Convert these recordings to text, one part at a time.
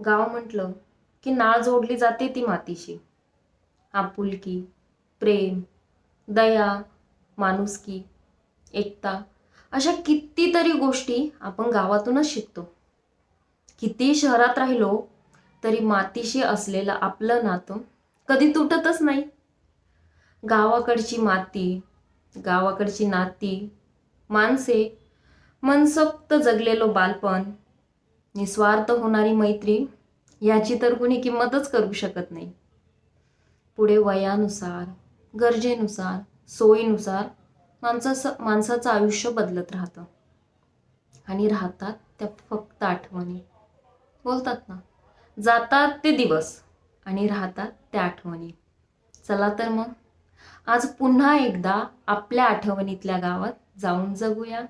गाव म्हटलं की नाळ जोडली जाते ती मातीशी. आपुलकी प्रेम दया माणुसकी एकता अशा कितीतरी गोष्टी आपण गावातूनच शिकतो. किती शहरात राहिलो तरी मातीशी असलेलं आपलं नातं कधी तुटतच नाही. गावाकडची माती गावाकडची नाती माणसे मनसोक्त जगलेलो बालपण निस्वार्थ होणारी मैत्री याची तर कुणी किंमतच करू शकत नाही. पुढे वयानुसार गरजेनुसार सोयीनुसार माणसाचं माणसाचं आयुष्य बदलत राहतं. आणि राहतात त्या फक्त आठवणी. बोलतात ना जातात ते दिवस आणि राहतात त्या आठवणी. चला तर मग आज पुन्हा एकदा आपल्या आठवणीतल्या गावात जाऊन जगूया.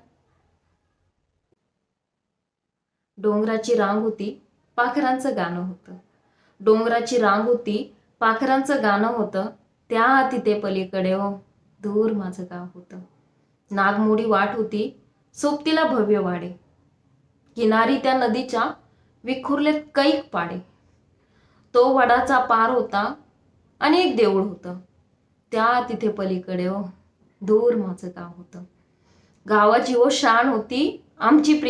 डोंगराची रांग होती पाखरांचं गाणं होतं. डोंगराची रांग होती पाखरांचं गाणं होतं. त्या तिथे पलीकडे हो दूर माझं गाव होतं. नागमोडी वाट होती सोबतीला भव्य वाडे. किनारी त्या नदीच्या विखुरलेत कैक पाडे. तो वडाचा पार होता आणि एक देऊळ होतं. त्या तिथे पलीकडे हो दूर माझं गाव होतं. गावाची हो शान होती आमची प्रिय